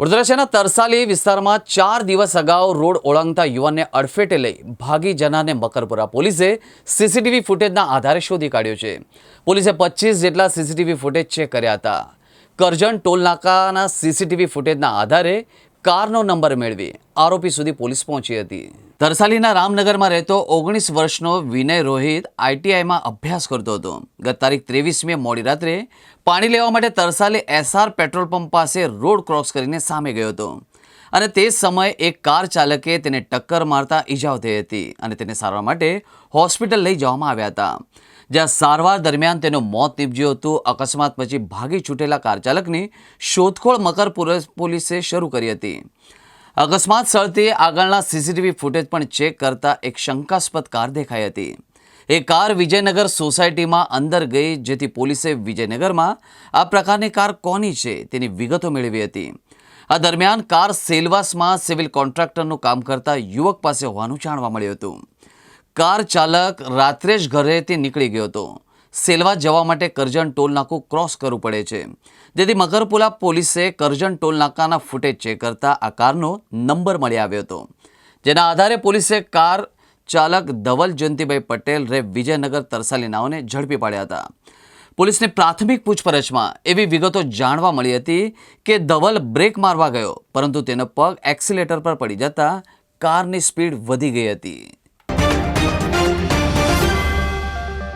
વડોદરા તરસાલી વિસ્તારમાં ચાર દિવસ અગાઉ રોડ ઓળંગતા યુવાનને અડફેટે લઈ ભાગી જનારને મકરપુરા પોલીસે સીસીટીવી ફૂટેજના આધારે શોધી કાઢ્યો છે. પોલીસે પચીસ જેટલા સીસીટીવી ફૂટેજ ચેક કર્યા હતા. કરજણ ટોલનાકાના સીસીટીવી ફૂટેજના આધારે કારનો નંબર મેળવી આરોપી સુધી પોલીસ પહોંચી હતી. તરસાલીના રામનગરમાં રહેતો ઓગણીસ વર્ષનો વિનય રોહિત આઈટીઆઈમાં અભ્યાસ કરતો હતો. ગત તારીખ ત્રેવીસમીએ મોડી રાત્રે પાણી લેવા માટે તરસાલી એસઆર પેટ્રોલ પંપ પાસે રોડ ક્રોસ કરીને સામે ગયો હતો. અને તે સમયે એક કાર ચાલકે તેને ટક્કર મારતા ઈજાઓ થઈ હતી અને તેને સારવાર માટે હોસ્પિટલ લઈ જવામાં આવ્યા હતા. જ્યાં સારવાર દરમિયાન તેનું મોત નીપજ્યું હતું. અકસ્માત પછી ભાગી છૂટેલા કાર ચાલકની શોધખોળ મકરપુર પોલીસે શરૂ કરી હતી. અકસ્માત સ્થળથી આગળના સીસીટીવી ફૂટેજ પણ ચેક કરતા એક શંકાસ્પદ કાર દેખાઈ હતી. એ કાર વિજયનગર સોસાયટીમાં અંદર ગઈ, જેથી પોલીસે વિજયનગરમાં આ પ્રકારની કાર કોની છે તેની વિગતો મેળવી હતી. આ દરમિયાન કાર સેલવાસમાં સિવિલ કોન્ટ્રાક્ટરનું કામ કરતા યુવક પાસે હોવાનું જાણવા મળ્યું હતું. કાર ચાલક રાત્રે જ ઘરેથી નીકળી ગયો હતો. સેલવા જવા માટે કરજણ ટોલ ક્રોસ કરવું પડે છે. જેથી મકરપુલા પોલીસે કરજણ ટોલ નાકાના ફૂટેજ ચેક કરતા આ કારનો નંબર મળી આવ્યો હતો. જેના આધારે પોલીસે કાર ચાલક ધવલ જયંતિભાઈ પટેલ રે વિજયનગર તરસાલી નાઓને ઝડપી પાડ્યા હતા. પોલીસની પ્રાથમિક પૂછપરછમાં એવી વિગતો જાણવા મળી હતી કે ધવલ બ્રેક મારવા ગયો, પરંતુ તેનો પગ એક્સિલેટર પર પડી જતા કારની સ્પીડ વધી ગઈ હતી.